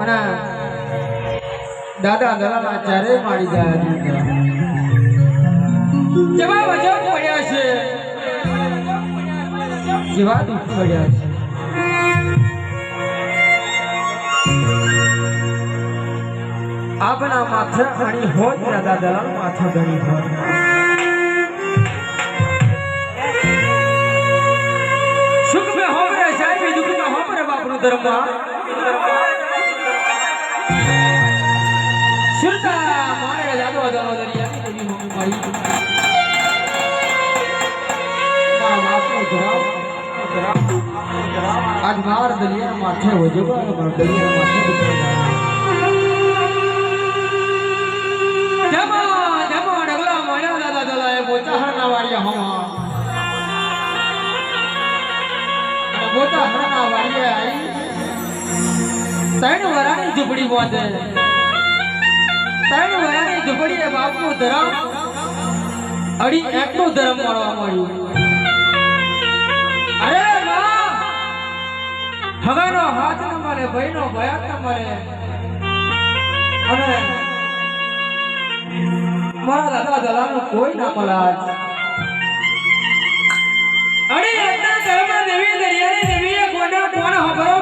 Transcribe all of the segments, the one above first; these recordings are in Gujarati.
અને દાદા દલાના ચારે મારી જાય જેવા વજન પડ્યા છે. જેવા દુઃખ પડ્યા છે. આપના માથા અણી હોત દાદા દલાલ, માથા ગણી હોત. ધર્મ સુરતા મારે જાદો જાદો દરિયા એવી મમ્મી મારી મારા બાપનો ધરાવ આજ માર દરિયા માથે હોજો માર દરિયા માથે જમા જમા ડગલા આવી ત્રણ વરાની ઝૂંપડી બાંધે ત્રણ વરાની ઝૂંપડી એ બાપનું ધરમ. અડી એકનું ધરમ મળવા મળ્યું અરે માં હગાનો હાથ ન મળે ભાઈનો ભયાત ન મળે અને મારા દાદા દલાનો કોઈ ના મળે અડી એકના ધર્મ દેવી દરિયાની દેવીએ કોના કોણ હબરો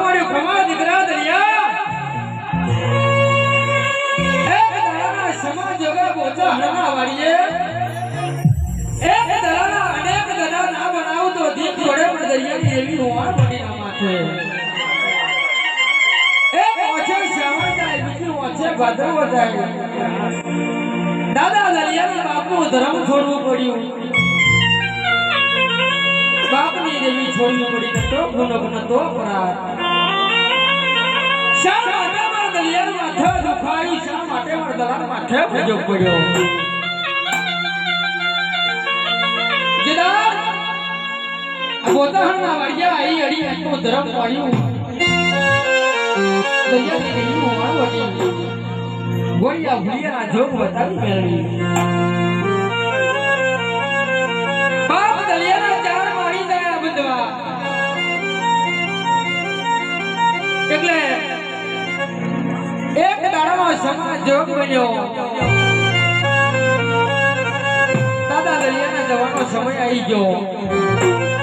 દાદા છોડવું પડ્યું બાપની દેવી છોડવી પડી ને તો ગુનો માથે દુખાયું શા માથે ભોજવ પડ્યો વાડિયા આઈ અડી એટલું દરિયાની એક દાડાનો સમાજ જોગ બન્યો દાદા દલિયાના જવાનો સમય આવી ગયો.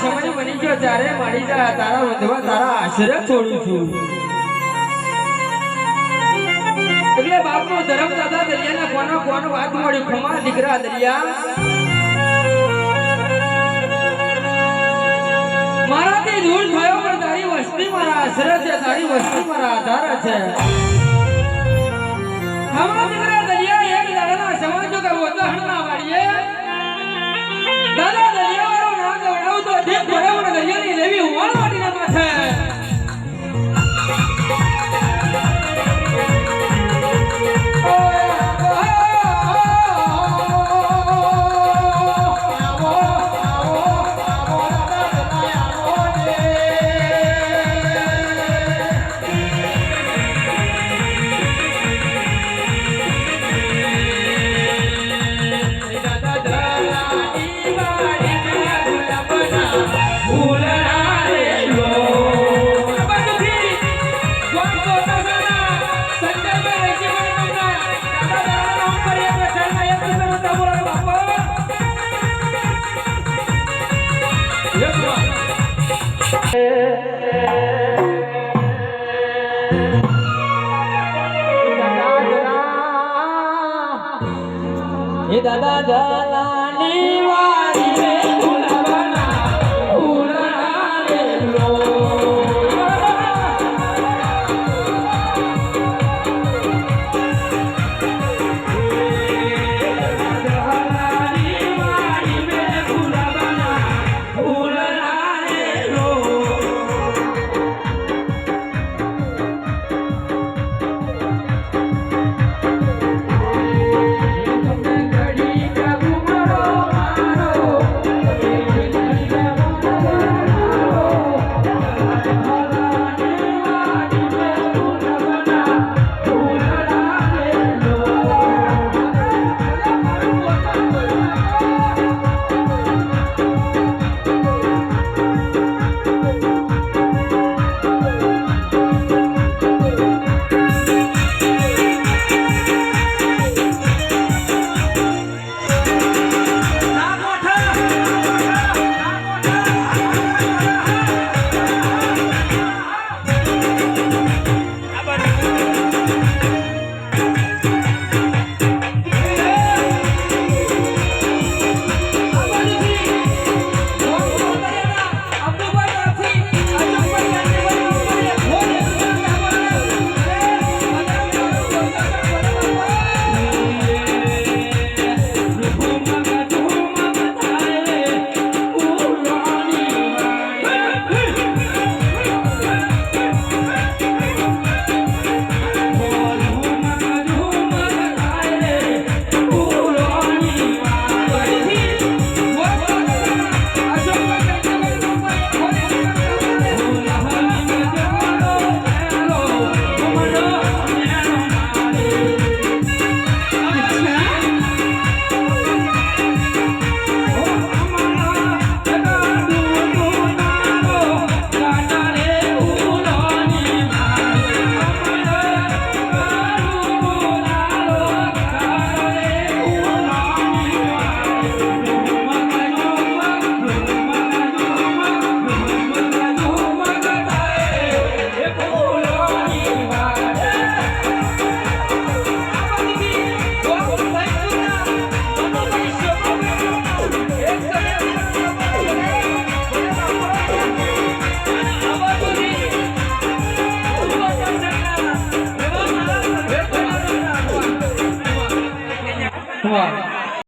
સમય બની ગયો ત્યારે મારી જા તારા વધવા તારા આશરે છોડું છું. એટલે બાપનો ધર્મ દાદા દરિયાને કોનો કોનો વાત મળ્યું ખમા, દીકરા દરિયા. મારાથી દૂર થયો, પણ તારી વસ્તી મારા આશરે છે. તારી વસ્તી મારા આધાર છે. હમણાં દીકરા દરિયા, એક દાડાના સમજો કે ઉદાહરણના વાળીએ દાદા દલાની વારી